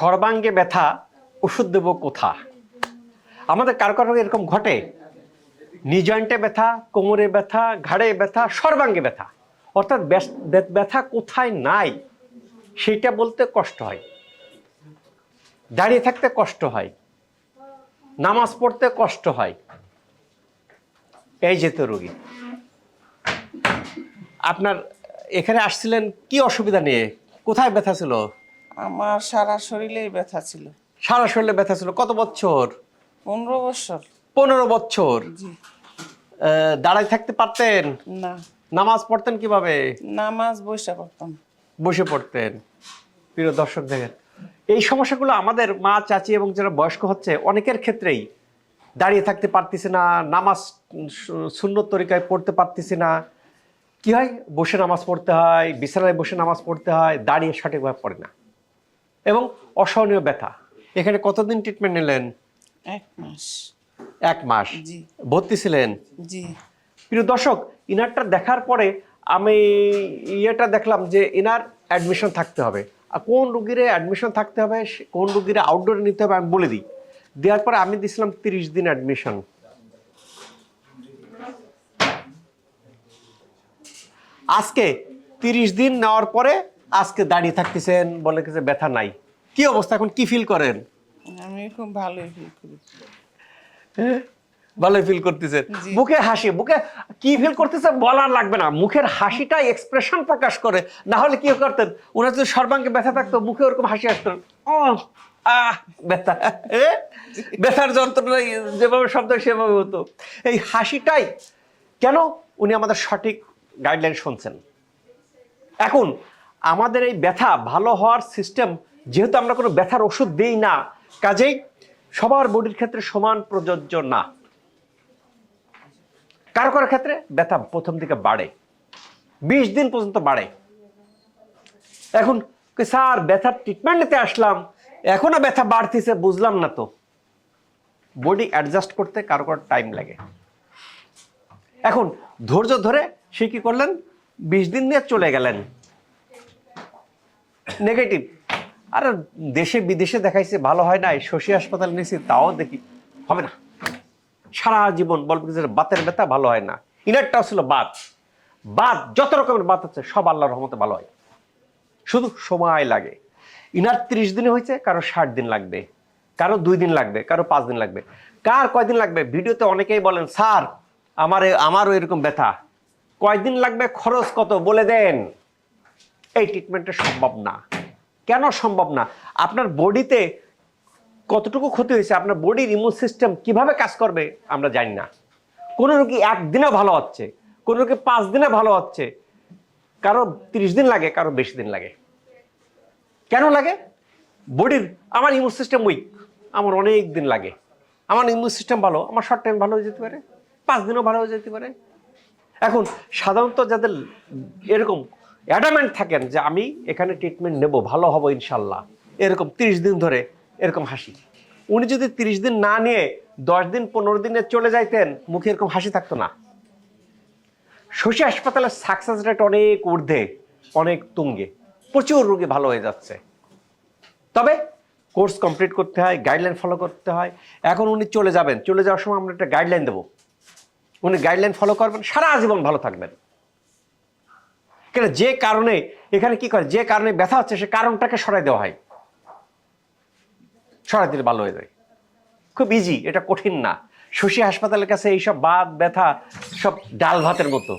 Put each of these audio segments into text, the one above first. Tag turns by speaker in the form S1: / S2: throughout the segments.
S1: সর্বাঙ্গে ব্যথা ওষুধ দেব কোথা? আমাদের কারও কারও এরকম ঘটে? নিজয়েন্টে ব্যথা, কোমরে ব্যথা, ঘাড়ে ব্যথা, সর্বাঙ্গে ব্যথা। অর্থাৎ ব্যথা কোথায় নাই? সেইটা বলতে কষ্ট হয়। দাঁড়িয়ে থাকতে কষ্ট হয়। নামাজ পড়তে কষ্ট হয়। এই যে তো রোগী। আপনার এখানে আসছিলেন, কি অসুবিধা নিয়ে? কোথায় ব্যথা ছিল?
S2: আমার সারা শরীরেই ব্যথা ছিল।
S1: সারা শরীরে ব্যথা ছিল। কত বছর?
S2: পনেরো বছর।
S1: পনেরো বছর। দাঁড়ায় থাকতে পারতেন?
S2: না।
S1: নামাজ পড়তেন কীভাবে?
S2: নামাজ বসে করতাম
S1: বসে পড়তেন। প্রিয় দর্শক দেখেন এই সমস্যাগুলো আমাদের মা চাচি এবং যারা বয়স্ক হচ্ছে অনেকের ক্ষেত্রেই দাঁড়িয়ে থাকতে পারতেছে না নামাজ সুন্নত তরিকায় পড়তে পারতেছে না। কি হয়? বসে নামাজ পড়তে হয় বিছানায় বসে নামাজ পড়তে হয় দাঁড়িয়ে সঠিকভাবে পড়ে না। এবং অসহনীয় ব্যথা। এখানে কতদিন ট্রিটমেন্ট নিলেন?
S2: এক মাস।
S1: এক মাস।
S2: জি।
S1: ভর্তি ছিলেন?
S2: জি।
S1: প্রিয় দর্শক ইনারটা দেখার পরে আমি ইয়েটা দেখলাম যে ইনার অ্যাডমিশন থাকতে হবে। আর কোন রুগীরে অ্যাডমিশন থাকতে হবে কোন রুগীরে আউটডোরে নিতে হবে আমি বলে দিই। দেওয়ার পরে আমি দিছিলাম তিরিশ দিন অ্যাডমিশন আজকে তিরিশ দিন নেওয়ার পরে আজকে দাঁড়িয়ে থাকতেছেন বলে যে ব্যথা নাই। কি অবস্থা এখন? কি ফিল করেন?
S2: আমি খুব ভালোই ফিল করি।
S1: ভালোই ফিল করতেছেন। বুকে হাসি বুকে কি ফিল করতেছেন বলার লাগবে না। মুখের হাসিটা এক্সপ্রেশন প্রকাশ করে। না হলে কি করতেন? ওনার যদি সর্বাঙ্গে ব্যথা থাকতো মুখে ওরকম হাসি আসতো। আহ ব্যথা? ব্যথার যন্ত্রণা যেভাবে শব্দ সেভাবে হতো। এই হাসিটাই কেন উনি আমাদের সঠিক গাইডলাইন শুনছেন? এখন আমাদের এই ব্যথা ভালো হওয়ার সিস্টেম যেহেতু আমরা কোনো ব্যথার ওষুধ দিই না, কাজেই সবার বডির ক্ষেত্রে সমান প্রযোজ্য না। কারও কারও ক্ষেত্রে ব্যথা প্রথম দিকে বাড়ে, বিশ দিন পর্যন্ত বাড়ে। এখন স্যার, ব্যথার ট্রিটমেন্ট নিতে আসলাম, এখনও ব্যথা বাড়তিছে, বুঝলাম না তো। বডি অ্যাডজাস্ট করতে কারও কারও টাইম লাগে। এখন ধৈর্য ধরে সে কি করলেন? বিশ দিন নিয়ে চলে গেলেন। নেগেটিভ আর দেশে, বিদেশে দেখাইছে, ভালো হয় নাই, শশী হাসপাতাল নিয়েছি, তাও দেখি। হবে না। সারা জীবন বলবে যে বাতের ব্যথা ভালো হয় না। ইনারটাও ছিল বাত। বাত, যত রকমের বাত আছে, সব আল্লাহর রহমতে ভালো হয়। শুধু সময় লাগে। ইনার ত্রিশ দিনে হয়েছে, কারও ষাট দিন লাগবে। কারও দুই দিন লাগবে, কারও পাঁচ দিন লাগবে। কার কয়দিন লাগবে? ভিডিওতে অনেকেই বলেন, স্যার, আমার, আমারও এরকম ব্যথা। কয়দিন লাগবে? খরচ কত? বলে দেন। এই ট্রিটমেন্টটা সম্ভব না। কেন সম্ভব না? আপনার বডিতে কতটুকু ক্ষতি হয়েছে, আপনার বডির ইমিউন সিস্টেম কীভাবে কাজ করবে, আমরা জানি না। কোনো রোগী একদিনে ভালো হচ্ছে, কোনো রোগী পাঁচ দিনে ভালো হচ্ছে, কারও তিরিশ দিন লাগে, কারও বেশি দিন লাগে। কেন লাগে? বডির আমার ইমিউন সিস্টেম উইক আমার অনেক দিন লাগে। আমার ইমিউন সিস্টেম ভালো, আমার শর্ট টাইম ভালো হয়ে যেতে পারে, পাঁচ দিনও ভালো হয়ে যেতে পারে। এখন সাধারণত যাদের এরকম অ্যাডামেন্ট থাকেন যে আমি এখানে ট্রিটমেন্ট নেব, ভালো হব ইনশাল্লাহ। এরকম তিরিশ দিন ধরে এরকম হাসি। উনি যদি তিরিশ দিন না নিয়ে দশ দিন, পনেরো দিনে চলে যাইতেন, মুখে এরকম হাসি থাকতো না। শশী হাসপাতালের সাকসেস রেট অনেক ঊর্ধ্বে, অনেক তুঙ্গে। প্রচুর রোগী ভালো হয়ে যাচ্ছে। তবে কোর্স কমপ্লিট করতে হয় গাইডলাইন ফলো করতে হয়। এখন উনি চলে যাবেন। চলে যাওয়ার সময় আমরা একটা গাইডলাইন দেবো। উনি গাইডলাইন ফলো করবেন, সারা জীবন ভালো থাকবেন। কেন যে কারণে, এখানে কি করে? যে কারণে ব্যথা হচ্ছে, সে কারণটাকে সরাই দেওয়া হয়। সরাই দিলে ভালো হয়ে যায়। খুব ইজি এটা কঠিন না। শশী হাসপাতালের কাছে এইসব বাদ ব্যথা, সব ডাল ভাতের মতো।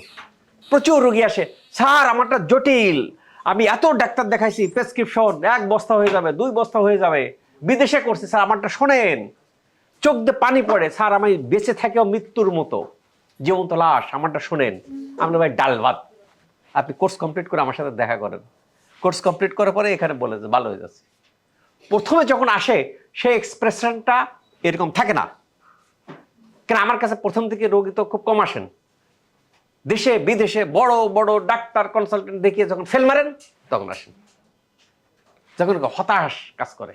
S1: প্রচুর রোগী আসে। স্যার, আমারটা জটিল। আমি এত ডাক্তার দেখাইছি, প্রেসক্রিপশন, এক বস্তা হয়ে যাবে, দুই বস্তা হয়ে যাবে। বিদেশে করছি, স্যার, আমারটা শোনেন। চোখ দিয়ে পানি পড়ে। স্যার, আমি বেঁচে থাকেও মৃত্যুর মতো। জীবন্ত লাশ, আমারটা শোনেন। আমরা ভাই ডাল ভাত আপনি কোর্স কমপ্লিট করে আমার সাথে দেখা করেন। কোর্স কমপ্লিট করার পরে এখানে বলে যে, ভালো হয়ে যাচ্ছে। প্রথমে যখন আসে সেই এক্সপ্রেশনটা এরকম থাকে না। কেন আমার কাছে প্রথম থেকে রোগী তো খুব কম আসেন। দেশে, বিদেশে বড় বড় ডাক্তার কনসালটেন্ট দেখিয়ে যখন ফেল মারেন, তখন আসেন। যখন হতাশ কাজ করে।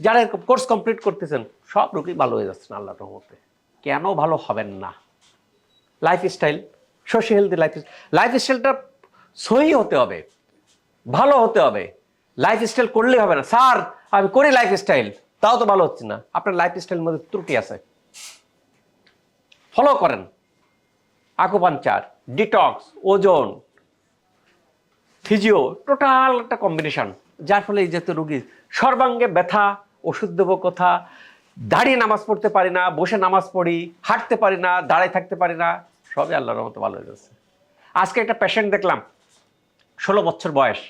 S1: যারা এরকম কোর্স কমপ্লিট করতেছেন, সব রোগী ভালো হয়ে যাচ্ছেন আল্লাহ রহমতে। কেন ভালো হবেন না? Lifestyle social healthy life life স্টাইলটা সহি হতে হবে, ভালো হতে হবে। লাইফ স্টাইল করলেই হবে না। স্যার, আমি করি লাইফ স্টাইল তাও তো ভালো হচ্ছে না। আপনার লাইফ স্টাইলের মধ্যে ত্রুটি আছে। ফলো করেন। আকুপাঞ্চার ডিটক্স ওজন ফিজিও টোটাল একটা কম্বিনেশন যার ফলে এই জাতীয় রুগী সর্বাঙ্গে ব্যথা ওষুধ দেবো কথা, দাঁড়িয়ে নামাজ পড়তে পারি না, বসে নামাজ পড়ি, হাঁটতে পারি না, দাঁড়ায় থাকতে পারি না সবই আল্লাহর মতো ভালো হয়ে যাচ্ছে। আজকে একটা পেশেন্ট দেখলাম, ষোলো বছর বয়স,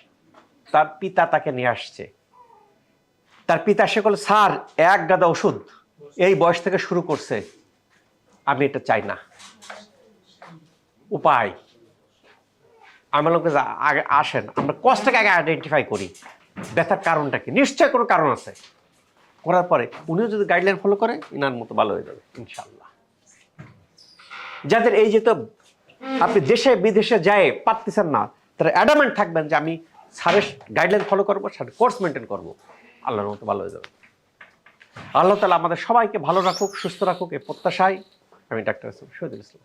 S1: তার পিতা তাকে নিয়ে আসছে। তার পিতা, সে বলে, স্যার, এক গাদা ওষুধ, এই বয়স থেকে শুরু করছে, আমি এটা চাই না। উপায়? আমার লোকে আগে আসেন, আমরা কষ্টটাকে আগে আইডেন্টিফাই করি। ব্যথার কারণটা কি? নিশ্চয় কোনো কারণ আছে। করার পরে উনিও যদি গাইডলাইন ফলো করে, ইনার মতো ভালো হয়ে যাবে ইনশাল্লাহ যাদের এই যে তো আপনি দেশে, বিদেশে যায় পারতেছেন না, তারা অ্যাডামেন্ট থাকবেন যে আমি স্যারের গাইডলাইন ফলো করব স্যারের কোর্স মেনটেন করব। আল্লাহর মতো ভালো হয়ে যাবে। আল্লাহ তালা আমাদের সবাইকে ভালো রাখুক, সুস্থ রাখুক, এই প্রত্যাশায় আমি ডাক্তার শহীদুল ইসলাম।